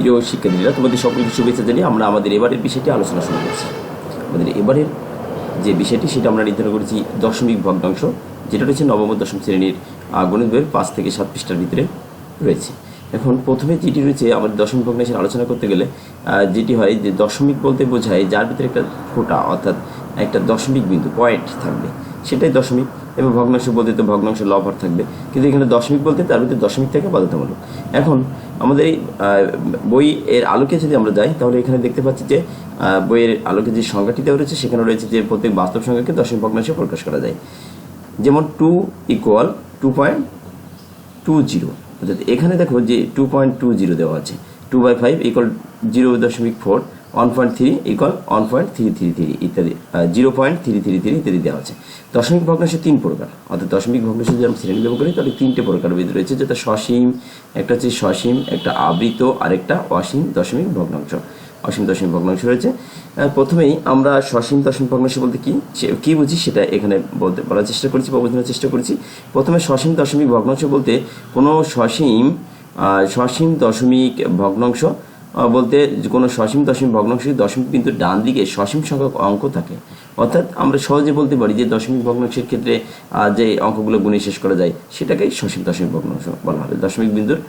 প্রিয় শিক্ষার্থীরা, তোমাদের সকলকে শুভেচ্ছা জানিয়ে আমরা আমাদের এবারের বিষয়টি আলোচনা শুরু করছি। আমাদের এবারের যে বিষয়টি, সেটা আমরা নির্ধারণ করেছি দশমিক ভগ্নাংশ, যেটা রয়েছে নবম দশম শ্রেণির গণিত বইয়ের পাঁচ থেকে সাত পৃষ্ঠার ভিতরে রয়েছে। এখন প্রথমে যেটি রয়েছে, আমাদের দশমিক ভগ্নাংশের আলোচনা করতে গেলে যেটি হয় যে দশমিক বলতে বোঝায় যার ভিতরে একটা ফোঁটা, অর্থাৎ একটা দশমিক বিন্দু, পয়েন্ট থাকবে। সেটাই দশমিক এবং ভগ্নাংশ বলতে তো ভগ্নাংশ লভার থাকবে। কিন্তু এখানে দশমিক বলতে তার ভিতরে দশমিক থেকে বাধ্যতামূলক এখন আমাদের এই বই এর আলোকে যদি আমরা যাই, তাহলে এখানে দেখতে পাচ্ছি যে বইয়ের আলোকে যে সংখ্যাটি দেওয়া রয়েছে, সেখানে রয়েছে যে প্রত্যেক বাস্তব সংখ্যাকে দশমিক ভগ্নাংশে প্রকাশ করা যায়। যেমন two equal to point two zero. অর্থাৎ এখানে দেখো যে টু পয়েন্ট টু জিরো দেওয়া আছে। Two by five equal zero দশমিক four one point three equal one point three three three ইত্যাদি। Zero point three three three ইত্যাদি দেওয়া আছে দশমিক ভগ্নাংশ তিন প্রকার। অর্থাৎ দশমিক ভগ্নাংশ যদি শ্রেণি ব্যবহার করি, তাহলে তিনটে প্রকার বিধি রয়েছে। যেটা সসীম, একটা হচ্ছে সসীম, একটা আবৃত আর একটা অসীম দশমিক ভগ্নাংশ। অসীম দশমিক ভগ্নাংশ রয়েছে। প্রথমেই আমরা সসীম দশমিক ভগ্নাংশ বলতে কি? কি বুঝি? সেটা এখানে বলতে বলার চেষ্টা করেছি বা বোঝানোর চেষ্টা করেছি। প্রথমে সসীম দশমিক ভগ্নাংশ বলতে কোনো সসীম সসীম দশমিক ভগ্নাংশ বলতে কোনো সসীম দশমিক ভগ্নাংশ দশমিক কিন্তু ডান দিকে সসীম সংখ্যক অঙ্ক থাকে। অর্থাৎ আমরা সহজে বলতে পারি যে দশমিক ভগ্নাংশের ক্ষেত্রে যে অঙ্কগুলো গুণে শেষ করা যায় সেটাকেই সসীম দশমিক ভগ্নাংশ বলা হবে দশমিক বিন্দুর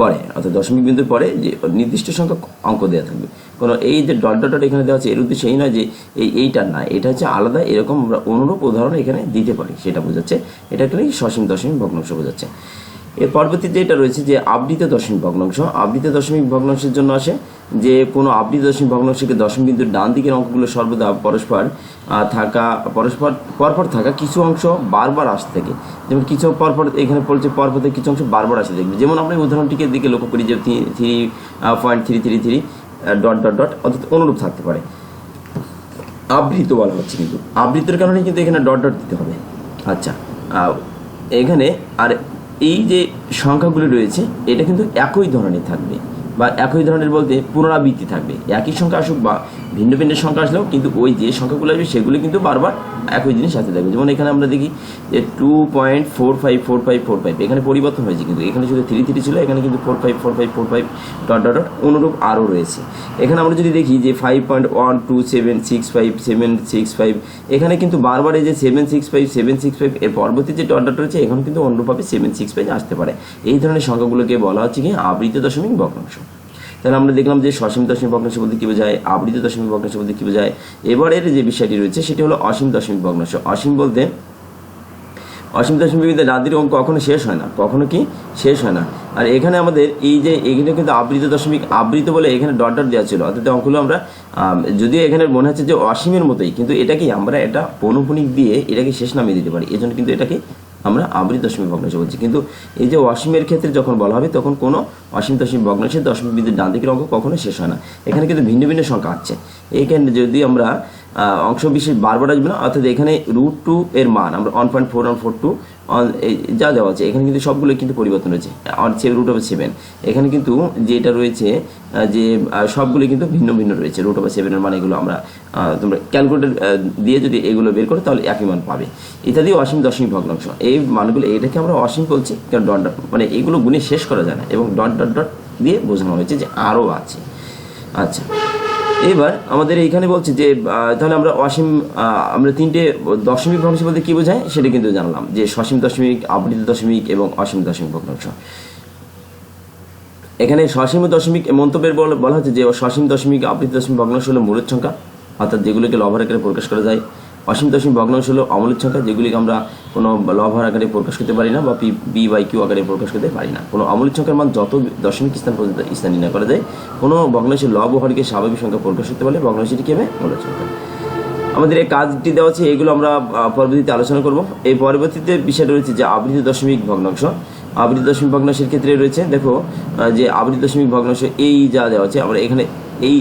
পরে, অর্থাৎ দশমিক বিন্দুর পরে যে নির্দিষ্ট সংখ্যক অঙ্ক দেওয়া থাকবে। কোনো এই যে ডট ডট এখানে দেওয়া আছে, এর উদ্দেশ্য এই নয় যে এই এইটা না, এটা হচ্ছে আলাদা, এরকম আমরা অনুরূপ উদাহরণ এখানে দিতে পারি। সেটা বোঝাচ্ছে, এটা এখানে সসীম দশমিক ভগ্নাংশ বোঝাচ্ছে। এর পরবর্তীতে যেটা রয়েছে যে আবৃত দশমিক ভগ্নাংশ, আবৃত দশমিক ভগ্নাংশের জন্য আসে যে কোনো আবৃত দশমিক ভগ্নাংশকে দশমিক বিন্দুর ডান দিকের অঙ্কগুলো সর্বদা পরস্পর থাকা, পরস্পর, পরপর থাকা কিছু অংশ বারবার আসতে থাকে। যেমন কিছু পরপর এখানে পড়ছে পরপর কিছু অংশ বারবার আসতে দেখবে যেমন আমরা উদাহরণটিকে দিকে লক্ষ্য করি যে three point three three three dot dot dot, অর্থাৎ অনুরূপ থাকতে পারে। আবৃত বলা হচ্ছে কিন্তু। আবৃতের কারণে কিন্তু এখানে ডট ডট দিতে হবে। আচ্ছা এখানে আর এই যে সংখ্যাগুলি রয়েছে, এটা কিন্তু একই ধরনের থাকবে বা একই ধরনের বলতে পুনরাবৃত্তি থাকবে। একই সংখ্যা আসুক বা ভিন্ন ভিন্ন সংখ্যা আসলেও কিন্তু ওই যে সংখ্যাগুলো আসবে, সেগুলো কিন্তু বারবার একই জিনিস আসতে থাকবে। যেমন এখানে আমরা দেখি যে two point four five four five four five এখানে পরিবর্তন হয়েছে কিন্তু। এখানে শুধু থ্রি থ্রি ছিল, এখানে কিন্তু four five four five four five dot dot dot অনুরূপ আরও রয়েছে। এখানে আমরা যদি দেখি যে five point one two seven six five seven six five এখানে কিন্তু বারবার এই যে seven six five seven six five এর পরবর্তী যে ডট ডট রয়েছে, এখন কিন্তু অনুরূপভাবে সেভেন সিক্স ফাইভ আসতে পারে। এই ধরনের সংখ্যাগুলোকে বলা হচ্ছে কি আবৃত দশমিক ভগ্নাংশ তাহলে আমরা দেখলাম যে সসীম দশমিক ভগ্নাংশ বলতে কী বোঝায়? আবৃত দশমিক ভগ্নাংশ বলতে কী বোঝায়? এবারের যে বিষয়টি রয়েছে সেটি হলো অসীম দশমিক ভগ্নাংশ। অসীম বলতে অসীম দশমিক রাদির অঙ্ক কখনো শেষ হয় না। কখনো কি? শেষ হয় না। আর এখানে আমাদের এই যে এখানে কিন্তু আবৃত দশমিক আবৃত বলে এখানে ডট ডট দেওয়া ছিল। অর্থাৎ অঙ্কগুলো আমরা আম, যদিও এখানে মনে হচ্ছে যে অসীমের মতোই কিন্তু এটা কি আমরা এটা পৌনপুনিক দিয়ে এটাকে শেষ নামিয়ে দিতে পারি। এজন্য কিন্তু এটাকে আমরা আবৃত দশমী ভগ্নাংশ বলছি। কিন্তু এই যে অসীমের ক্ষেত্রে যখন বলা হবে, তখন কোনো অসীম দশমী ভগ্নাংশের দশমী বিন্দুর ডান দিকের অঙ্ক কখনো শেষ হয় না। এখানে কিন্তু ভিন্ন ভিন্ন সংখ্যা আছে। এইখানে যদি আমরা অংশ বিশেষ বারবার আসবে না। অর্থাৎ এখানে রুট টু এর মান, আমরা one point four one four two যা দেওয়া আছে, এখানে কিন্তু সবগুলো কিন্তু পরিবর্তন হয়েছে। আর রুট ওভার সেভেন এখানে কিন্তু যেটা রয়েছে যে সবগুলো কিন্তু ভিন্ন ভিন্ন রয়েছে রুট ওভার সেভেনের মান এগুলো আমরা তোমরা ক্যালকুলেটর দিয়ে যদি এগুলো বের করো, তাহলে একই মান পাবে। ইত্যাদি অসীম দশমিক ভগ্নাংশ। এই মানগুলো, এটাকে আমরা অসীম বলছি, কারণ ডট ডট মানে এগুলো গুণে শেষ করা যায় না, এবং ডট ডট ডট দিয়ে বোঝানো হয়েছে যে আরও আছে। আচ্ছা। এবার আমাদের এইখানে বলছি যে তাহলে আমরা অসীম আমরা তিনটে দশমিক ভগ্নাংশ বলতে কি বোঝায়? সেটা কিন্তু জানলাম যে সসীম দশমিক, আবৃত দশমিক এবং অসীম দশমিক ভগ্নাংশ। এখানে সসীম দশমিক মন্তব্যের বল- বলা হচ্ছে যে সসীম দশমিক, আবৃত দশমিক ভগ্নাংশ হলো মূলের সংখ্যা, অর্থাৎ যেগুলোকে লভার আকারে প্রকাশ করা যায়। অসীম দশমিক ভগ্নাংশ হলো অমূলের সংখ্যা, যেগুলিকে আমরা কোনো লভার আকারে প্রকাশ করতে পারি না বা পি বি বাই কিউ আকারে প্রকাশ করতে পারি না। কোনো অমূলের সংখ্যার মান যত দশমিক স্থান পর্যন্ত স্থান নির্ণয় করা যায়, কোনো ভগ্নাংশের লব হরকে স্বাভাবিক সংখ্যা প্রকাশ করতে পারলে ভগ্নাংশটি কি হবে? মূলের সংখ্যা। আমাদের এই কাজটি দেওয়া আছে, এগুলো আমরা পরবর্তীতে আলোচনা করব। এই পরবর্তীতে বিষয় রয়েছে যে আবৃত দশমিক ভগ্নাংশ। আবৃত দশমিক ভগ্নাংশের ক্ষেত্রে রয়েছে, দেখো যে আবৃত দশমিক ভগ্নাংশ এই যা দেওয়া আছে, আমরা এখানে এই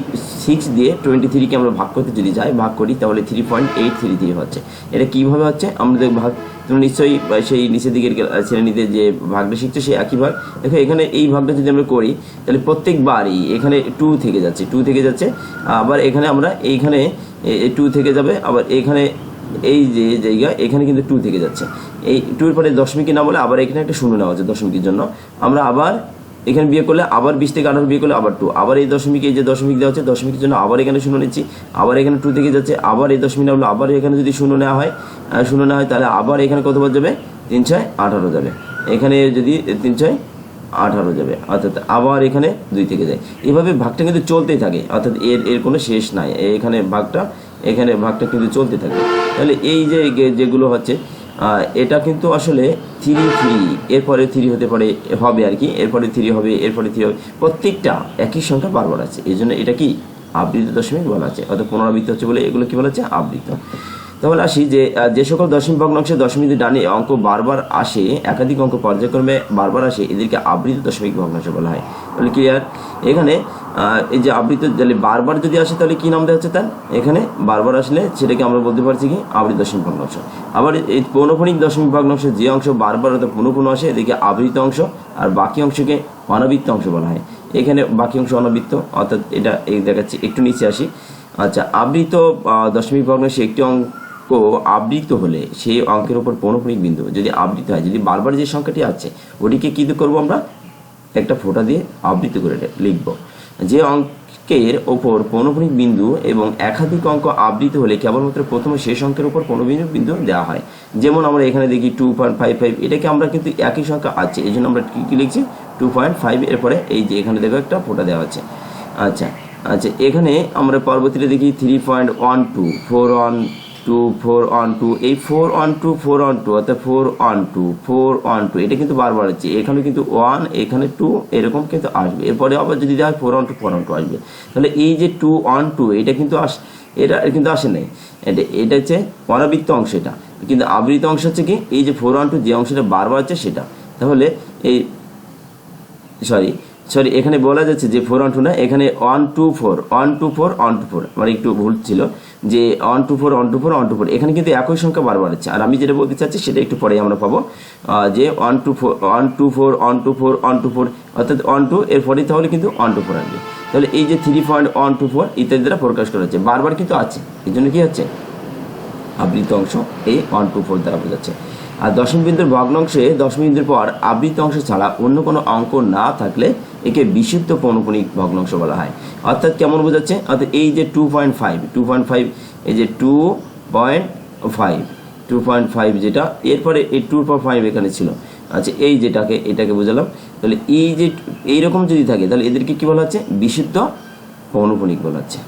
সিক্স দিয়ে টোয়েন্টি থ্রিকে আমরা ভাগ করতে যদি যাই, ভাগ করি, তাহলে three point eight three three হচ্ছে। এটা কীভাবে হচ্ছে? আমাদের ভাগ তুমি নিশ্চয়ই সেই নিচের দিকের শ্রেণীতে যে ভাগটা শিখছো, সেই একই ভাগ। দেখো, এখানে এই ভাগটা যদি আমরা করি, তাহলে প্রত্যেকবারই এখানে টু থেকে যাচ্ছে টু থেকে যাচ্ছে। আবার এখানে আমরা এইখানে টু থেকে যাবে, আবার এখানে এই যে জায়গা, এখানে কিন্তু টু থেকে যাচ্ছে। এই টুর পরে দশমিকের না বলে আবার এখানে একটা শূন্য নেওয়া হচ্ছে দশমিকের জন্য। আমরা আবার এখানে বিয়ে করলে আবার বিশ থেকে আঠারো বিয়ে করলে আবার টু আবার এই দশমিক, এই যে দশমিক দেওয়া হচ্ছে দশমিকের জন্য আবার এখানে শূন্য নিচ্ছি। আবার এখানে টু থেকে যাচ্ছে, আবার এই দশমিক হলো। আবার এখানে যদি শূন্য নেওয়া হয় শূন্য নেওয়া হয়, তাহলে আবার এখানে কতবার যাবে? তিন ছয় আঠারো যাবে। এখানে যদি তিন ছয় আঠারো যাবে, অর্থাৎ আবার এখানে দুই থেকে যায়। এভাবে ভাগটা কিন্তু চলতেই থাকে, অর্থাৎ এর এর কোনো শেষ নাই। এখানে ভাগটা এখানে ভাগটা কিন্তু চলতে থাকে। তাহলে এই যে, যেগুলো হচ্ছে এটা কিন্তু আসলে থ্রি থ্রি এরপরে থ্রি হতে পারে, হবে আর কি, এরপরে থ্রি হবে, এরপরে থ্রি হবে, প্রত্যেকটা একই সংখ্যা বারবার আছে। এই জন্য এটা কি আবৃত দশমিক বলা আছে, অর্থাৎ পুনরাবৃত্ত হচ্ছে বলে এগুলো কি বলা হচ্ছে? আবৃত তাহলে আসি যে যে সকল দশমিক ভগ্নাংশে দশমিক ডানে অঙ্ক বারবার আসে, একাধিক অঙ্ক পর্যায়ক্রমে বারবার আসে, এদেরকে আবৃত দশমিক ভগ্নাংশ বলা হয়। তাহলে ক্লিয়ার এখানে এই যে আবৃত, তাহলে বারবার যদি আসে, তাহলে কি নাম দেওয়া হচ্ছে তার? এখানে বারবার আসলে সেটাকে আমরা বলতে পারছি কি? আবৃত দশমিক ভগ্নাংশ আবার এই পৌনফণিক দশমিক ভগ্নাংশ যে অংশ বারবার অর্থাৎ পুনঃ পুনঃ আসে, এদিকে আবৃত অংশ আর বাকি অংশকে অনাবৃত্ত অংশ বলা হয়। এখানে বাকি অংশ অনাবৃত্ত, অর্থাৎ এটা এই দেখাচ্ছি, একটু নিচে আসি। আচ্ছা আবৃত দশমিক ভগ্নাংশে একটি অঙ্ক আবৃত হলে সেই অঙ্কের উপর পৌনপুণিক বিন্দু যদি আবৃত হয়, যদি বারবার যে সংখ্যাটি আছে, ওটিকে কী করব আমরা? একটা ফোঁটা দিয়ে আবৃত করে লিখব। যে অঙ্কের ওপর পৌনপুণিক বিন্দু এবং একাধিক অঙ্ক আবৃত হলে কেবলমাত্র প্রথমে শেষ অঙ্কের উপর পৌনপুণিক বিন্দু দেওয়া হয়। যেমন আমরা এখানে দেখি টু পয়েন্ট ফাইভ ফাইভ এটাকে আমরা কিন্তু একই সংখ্যা আছে, এই জন্য আমরা কী কী লিখছি? টু পয়েন্ট ফাইভ এরপরে এই যে এখানে দেখো একটা ফোঁটা দেওয়া আছে। আচ্ছা আচ্ছা এখানে আমরা পরবর্তীতে দেখি three point one two four one two four one two এই four one two four one two অর্থাৎ four one two four one two এটা কিন্তু বারবার হচ্ছে। এখানে কিন্তু ওয়ান এখানে টু এরকম কিন্তু আসবে। এরপরে আবার যদি দেওয়া হয় four one two four one two আসবে। তাহলে এই যে টু ওয়ান টু এটা কিন্তু আস, এটা কিন্তু আসে নাই। এটা এটা হচ্ছে অনাবৃত্ত অংশ এটা। কিন্তু আবৃত অংশ হচ্ছে কি? এই যে ফোর ওয়ান টু যে অংশটা বারবার হচ্ছে সেটা। তাহলে এই সরি সরি এখানে বলা যাচ্ছে যে ফোর ওয়ান টু না, এখানে one two four one two four one two four আমার একটু ভুল ছিল। যে one two four one two four one two four এখানে কিন্তু একই সংখ্যা বারবার হচ্ছে আর আমি যেটা বলতে চাচ্ছি সেটা একটু পরে আমরা পাবো যে one two four one two four one two four one two four অর্থাৎ ওয়ান টু এর পরে তাহলে কিন্তু ওয়ান টু ফোর আসবে তাহলে এই যে three point one two four ইত্যাদি দ্বারা প্রকাশ করা হচ্ছে বারবার কিন্তু আছে এই জন্য কি হচ্ছে আবৃত অংশ এই ওয়ান টু ফোর দ্বারা বোঝাচ্ছে আর দশম বিন্দুর ভগ্নাংশে দশম বিন্দুর পর আবৃত অংশ ছাড়া অন্য কোনো অঙ্ক না থাকলে একে বিশুদ্ধ পৌনপুণিক ভগ্নাংশ বলা হয়। অর্থাৎ কেমন বোঝাচ্ছে? অর্থাৎ এই যে two point five two point five এই যে two point five two point five যেটা, এরপরে এই টু পয়েন্ট ফাইভ এখানে ছিল। আচ্ছা এই যেটাকে, এটাকে বোঝালাম। তাহলে এই যে, এইরকম যদি থাকে, তাহলে এদেরকে কী বলা হচ্ছে? বিশুদ্ধ পৌনপুণিক বলা হচ্ছে।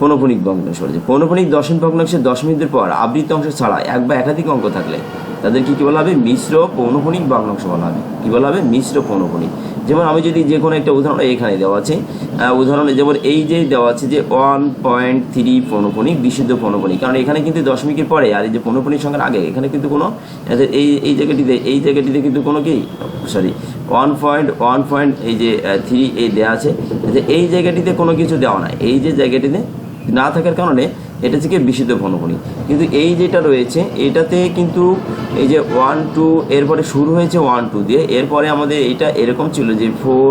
পৌনপুণিক ভগ্নাংশ বলেছে পৌনপুণিক দশম ভগ্নাংশের দশ মিনিটের পর আবৃত অংশ ছাড়া এক বা একাধিক অঙ্ক থাকলে তাদেরকে কি বলা হবে? মিশ্র পৌনপুণিক ভগ্নাংশ বলা হবে। কি বলা হবে? মিশ্র পৌনপুণিক যেমন আমি যদি যে কোনো একটা উদাহরণ এখানে দেওয়া আছে উদাহরণে যেমন এই যে দেওয়া আছে যে ওয়ান পয়েন্ট থ্রি পৌনপুণিক বিশুদ্ধ পৌনপুণিক কারণ এখানে কিন্তু দশমিকের পরে আর এই যে পৌনপুণিক সংখ্যার আগে, এখানে কিন্তু কোনো, এই এই জায়গাটিতে এই জায়গাটিতে কিন্তু কোনো কি sorry one point one point এই যে থ্রি এই দেওয়া আছে এই জায়গাটিতে কোনো কিছু দেওয়া নাই, এই যে জায়গাটিতে না থাকার কারণে এটা থেকে বিশুদ্ধ পৌনপুণিক কিন্তু এই যেটা রয়েছে, এটাতে কিন্তু এই যে ওয়ান টু এরপরে শুরু হয়েছে ওয়ান টু দিয়ে। এরপরে আমাদের এটা এরকম ছিল যে four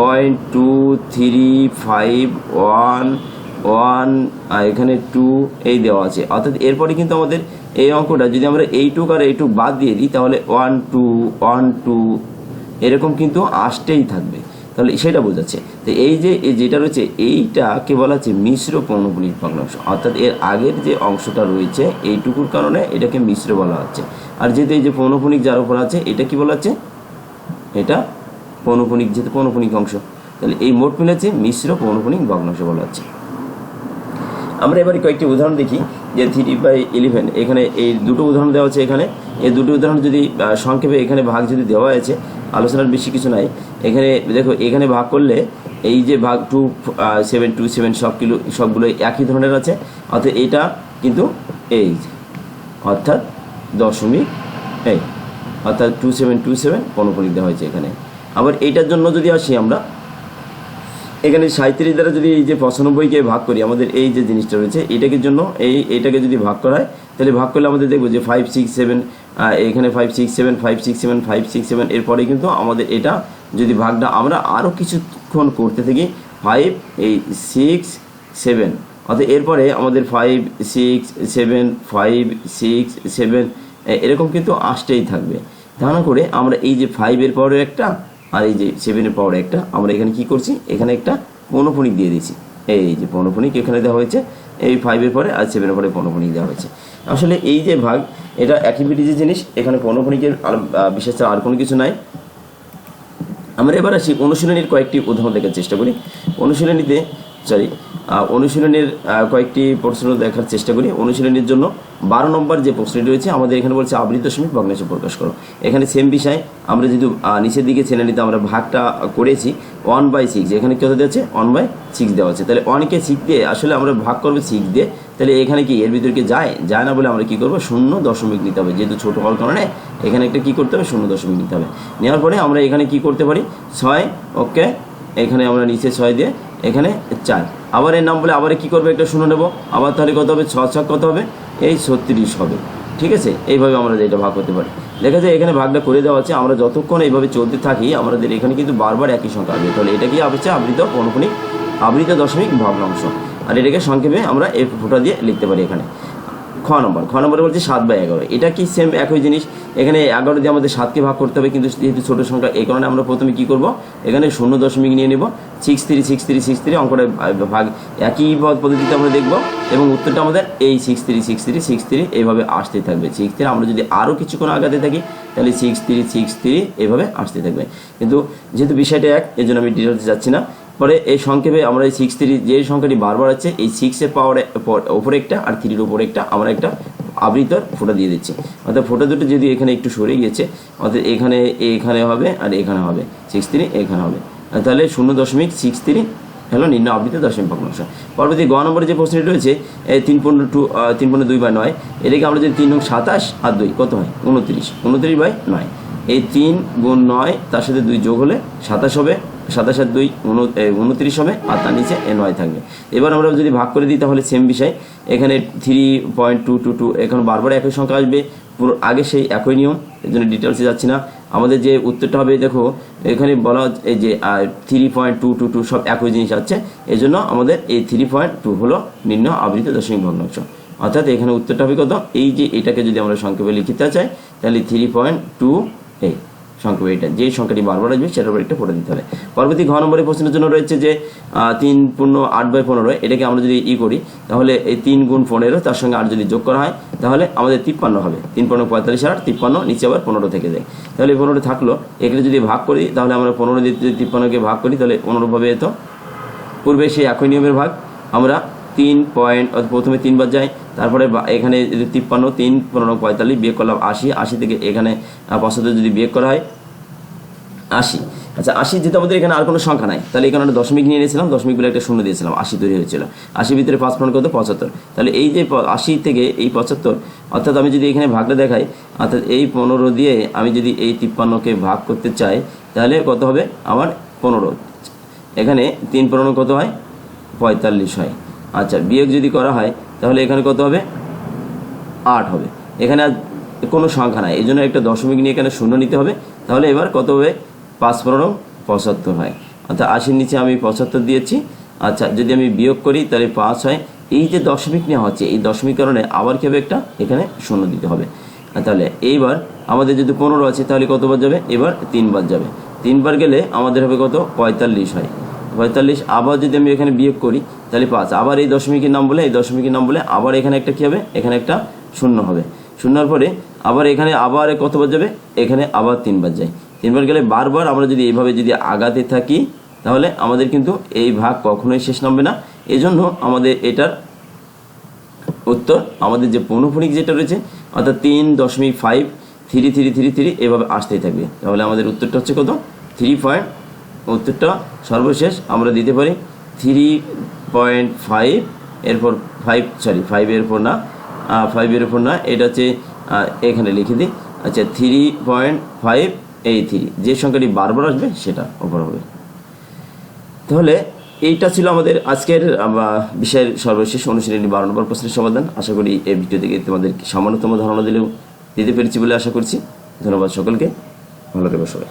point two three five one one এখানে টু এই দেওয়া আছে। অর্থাৎ এরপরে কিন্তু আমাদের এই অঙ্কটা, যদি আমরা এই এইটুক আর এইটুক বাদ দিয়ে দিই, তাহলে ওয়ান টু ওয়ান টু এরকম কিন্তু আসতেই থাকবে। তাহলে সেটা বোঝাচ্ছে তো এই যে যেটা রয়েছে এইটাকে বলা হচ্ছে মিশ্র পৌনপুণিক ভগ্নাংশ অর্থাৎ এর আগের যে অংশটা রয়েছে, এইটুকুর কারণে এটাকে মিশ্র বলা হচ্ছে। আর যেহেতু এই যে পৌনপুণিক যার উপর আছে, এটা কি বলা হচ্ছে? এটা পৌনপুণিক যেহেতু পৌনপুণিক অংশ। তাহলে এই মোট মিলে মিলেছে মিশ্র পৌনপুণিক ভগ্নাংশ বলা হচ্ছে। আমরা এবারে কয়েকটি উদাহরণ দেখি, যে থ্রি বাই ইলেভেন এখানে এই দুটো উদাহরণ দেওয়া আছে এখানে। এই দুটো উদাহরণ যদি সংক্ষেপে এখানে ভাগ যদি দেওয়া আছে আলোচনার বেশি কিছু নাই। এখানে দেখো, এখানে ভাগ করলে এই যে ভাগ টু সেভেন টু সেভেন সব কিলো, সবগুলো একই ধরনের আছে। অর্থাৎ এটা কিন্তু এই অর্থাৎ দশমিক এই, অর্থাৎ টু সেভেন টু সেভেন পনপনিক দেওয়া হয়েছে এখানে। আবার এইটার জন্য যদি আসি আমরা, এখানে সাঁত্রিশ দ্বারা যদি এই যে পঁচানব্বইকে ভাগ করি, আমাদের এই যে জিনিসটা রয়েছে, এটাকে জন্য এই, এটাকে যদি ভাগ করা হয়, তাহলে ভাগ করলে আমাদের দেখব যে ফাইভ সিক্স সেভেন এখানে five six seven five six seven five six seven এরপরে কিন্তু আমাদের এটা যদি ভাগটা আমরা আরও কিছুক্ষণ করতে থাকি ফাইভ এই সিক্স সেভেন অর্থাৎ এরপরে আমাদের five six seven five six seven এরকম কিন্তু আসতেই থাকবে। না করে আমরা এই যে ফাইভের পরে একটা আর এই যে সেভেনের পাওয়ার একটা, আমরা এখানে কি করছি? এখানে একটা পৌনফণিক দিয়ে দিয়েছি। এই যে পৌনফণিক এখানে দেওয়া হয়েছে। এই ফাইভের পরে আর সেভেনের পরে পৌনফণিক দেওয়া হয়েছে। আসলে এই যে ভাগ এটা অ্যাক্টিভিটিজের জিনিস এখানে আহ, বিশেষ আর কোনো কিছু নাই। আমরা এবার আসি অনুশীলনীর কয়েকটি উদাহরণ দেখার চেষ্টা করি। অনুশীলনীতে সরি অনুশীলনের কয়েকটি প্রশ্ন দেখার চেষ্টা করি। অনুশীলনের জন্য বারো নম্বর যে প্রশ্নটি রয়েছে, আমাদের এখানে বলছে আবৃত দশমিক ভগ্নাংশ প্রকাশ করো। এখানে সেম বিষয়, আমরা যেহেতু নিচের দিকে শ্রেণীতে আমরা ভাগটা করেছি ওয়ান বাই সিক্স এখানে কত দেওয়া আছে? ওয়ান বাই সিক্স দেওয়া আছে। তাহলে ওয়ানকে সিক্স দিয়ে আসলে আমরা ভাগ করব সিক্স দিয়ে। তাহলে এখানে কি, এর ভিতরে কি যায়? যায় না বলে আমরা কি করব? শূন্য দশমিক নিতে হবে। যেহেতু ছোটো হওয়ার কারণে এখানে একটা কি করতে হবে? শূন্য দশমিক নিতে হবে। নেওয়ার পরে আমরা এখানে কি করতে পারি? ছয়, ওকে, এখানে আমরা নিচে ছয় দিয়ে এখানে চার। আবার এর নাম বলে আবার কি করবে একটা শুনে নেব? আবার তাহলে কত হবে? ছ ছক কত হবে? এই ছত্রিশ হবে। ঠিক আছে? এইভাবে আমরা এটা ভাগ করতে পারি। দেখা যায় এখানে ভাগটা করে দেওয়া আছে। আমরা যতক্ষণ এইভাবে চলতে থাকি, আমাদের এখানে কিন্তু বারবার একই সংখ্যা আসবে। তাহলে এটা কি হচ্ছে আবৃত পৌনপুনিক আবৃত দশমিক ভগ্নাংশ। আর এটাকে সংক্ষেপে আমরা এই ফোটা দিয়ে লিখতে পারি এখানে। খ নম্বর। খ নম্বরে বলছে সাত বাই এগারো। এটা কি সেম একই জিনিস? এখানে এগারো দিয়ে আমাদের সাতকে ভাগ করতে হবে, কিন্তু যেহেতু ছোটো সংখ্যা, এই কারণে আমরা প্রথমে কি করব? এখানে শূন্য দশমিক নিয়ে নেব। Six three six three six three অঙ্কটা ভাগ, একই পদ- পদ্ধতিতে আমরা দেখব, এবং উত্তরটা আমাদের এই six three six three six three এইভাবে আসতে থাকবে। সিক্স থ্রি আমরা যদি আরও কিছুক্ষণ আগাতে থাকি, তাহলে সিক্স থ্রি সিক্স থ্রি এইভাবে আসতে থাকবে। কিন্তু যেহেতু বিষয়টা এক এই জন্য আমি ডিটেলসে যাচ্ছি না। পরে এই সংক্ষেপে আমরা এই সিক্স থ্রি যে সংখ্যাটি বারবার আছে, এই সিক্সের পাওয়ার ওপরে একটা আর থ্রির উপরে একটা আমরা একটা আবৃতর ফোঁটা দিয়ে দিচ্ছি। অর্থাৎ ফোঁটা দুটো যদি এখানে একটু সরে গিয়েছে, অর্থাৎ এখানে এখানে হবে আর এখানে হবে। সিক্স থ্রি এখানে হবে। তাহলে শূন্য দশমিক সিক্স থ্রি হলো নিম্ন আবৃত দশমিক ভগ্নাংশ। পরবর্তী গ নম্বরে যে প্রশ্নটি রয়েছে তিন পনেরো টু তিন পনেরো দুই বাই নয়, এটাকে আমরা যদি তিন নং সাতাশ আর দুই, কত হয়? উনত্রিশ। উনত্রিশ বাই নয়। এই তিন গুণ নয়, তার সাথে দুই যোগ হলে সাতাশ হবে। সাতাশ আর দুই উনত্রিশ হবে, আর তার নিচে এ নয় থাকবে। এবার আমরা যদি ভাগ করে দিই তাহলে সেম বিষয়। এখানে three point two two two এখানে বারবার একই সংখ্যা আসবে। পুরো আগে সেই একই নিয়ম, এর জন্য ডিটেলসে যাচ্ছি না। আমাদের যে উত্তরটা হবে, দেখো, এখানে বলা এই যে three point two two two সব একই জিনিস আছে। এই জন্য আমাদের এই থ্রি পয়েন্ট টু হলো নিম্ন আবৃত দশমিক ভগ্নাংশ। অর্থাৎ এখানে উত্তরটা হবে কত? এই যে এটাকে যদি আমরা সংক্ষেপে লিখিতে চাই, তাহলে থ্রি পয়েন্ট টু এই সংখ্যা এটা যে সংখ্যাটি বারবার আসবে, সেটার উপর একটা পড়ে দিতে হবে। পরবর্তী ঘ নম্বরের প্রশ্নের জন্য রয়েছে যে তিন পূর্ণ আট বাই পনেরো, এটাকে আমরা যদি ই করি, তাহলে এই তিন গুণ পনেরো, তার সঙ্গে আট যদি যোগ করা হয়, তাহলে আমাদের তিপ্পান্ন হবে। তিন পনেরো পঁয়তাল্লিশ আর তিপ্পান্ন নিচে আবার পনেরো থেকে যায়। তাহলে পনেরো থাকল এখানে যদি ভাগ করি, তাহলে আমরা পনেরো দিয়ে যদি তিপ্পান্নকে ভাগ করি, তাহলে অনুরূপভাবে এত। পূর্বে সেই একই নিয়মের ভাগ। আমরা তিন পয়েন্ট প্রথমে তিনবার যাই তারপরে এখানে যদি তিপ্পান্ন, তিন, পনেরো, পঁয়তাল্লিশ, বিয়োগ করলাম আশি আশি থেকে এখানে পঁচাত্তর যদি বিয়োগ করা হয়, আশি। আচ্ছা আশি যেহেতু আমাদের এখানে আর কোনো সংখ্যা নাই, তাহলে এখানে আমরা দশমিক নিয়ে নিয়েছিলাম দশমিক বলে একটা শূন্য দিয়েছিলাম, আশি তৈরি হয়েছিল। আশির ভিতরে পাঁচ পূরণ কত পঁচাত্তর। তাহলে এই যে আশি থেকে এই পঁচাত্তর, অর্থাৎ আমি যদি এখানে ভাগটা দেখাই, অর্থাৎ এই পনেরো দিয়ে আমি যদি এই তিপ্পান্নকে ভাগ করতে চাই, তাহলে কত হবে? আমার পনেরো। এখানে তিন পনেরো কত হয়? পঁয়তাল্লিশ হয়। আচ্ছা বিয়োগ যদি করা হয়, তাহলে এখানে কত হবে? আট হবে। এখানে আর কোনো সংখ্যা নাই। এই জন্য একটা দশমিক নিয়ে এখানে শূন্য নিতে হবে। তাহলে এবার কত হবে? পাঁচ পনেরো পঁচাত্তর হয়। অর্থাৎ আশির নিচে আমি পঁচাত্তর দিয়েছি। আচ্ছা যদি আমি বিয়োগ করি, তাহলে পাঁচ হয়। এই যে দশমিক নেওয়া হচ্ছে, এই দশমিক কারণে আবার কি হবে একটা? এখানে শূন্য দিতে হবে। তাহলে এইবার আমাদের যদি পনেরো আছে, তাহলে কতবার যাবে? এবার তিনবার যাবে। তিনবার গেলে আমাদের হবে কত? পঁয়তাল্লিশ হয়। পঁয়তাল্লিশ, আবার যদি আমি এখানে বিয়োগ করি, তাহলে পাঁচ। আবার এই দশমিকের নাম বলে, এই দশমিকের নাম বলে আবার এখানে একটা কী হবে? এখানে একটা শূন্য হবে। শূন্যর পরে আবার এখানে আবার কতবার যাবে? এখানে আবার তিনবার যায়। তিনবার গেলে বারবার আমরা যদি এইভাবে যদি আগাতে থাকি, তাহলে আমাদের কিন্তু এই ভাগ কখনোই শেষ নামবে না। এই জন্য আমাদের এটার উত্তর, আমাদের যে পৌনফণিক যেটা রয়েছে, অর্থাৎ তিন দশমিক five three three three three এভাবে আসতেই থাকবে। তাহলে আমাদের উত্তরটা হচ্ছে কত? থ্রি পয়েন্ট উত্তরটা সর্বশেষ আমরা দিতে পারি থ্রি পয়েন্ট ফাইভ এরপর ফাইভ সরি ফাইভ এরপর না ফাইভের উপর না, এটা হচ্ছে এখানে লিখে দিই আচ্ছা থ্রি পয়েন্ট ফাইভ এই থ্রি যে সংখ্যাটি বারবার আসবে সেটা ওপর হবে। তাহলে এইটা ছিল আমাদের আজকের বিষয়ের সর্বশেষ অনুশীলনী বারো নম্বর প্রশ্নের সমাধান। আশা করি এই ভিডিও থেকে তোমাদের সামান্যতম ধারণা দিলেও দিতে পেরেছি বলে আশা করছি। ধন্যবাদ সকলকে। ভালো থেকো সবাই।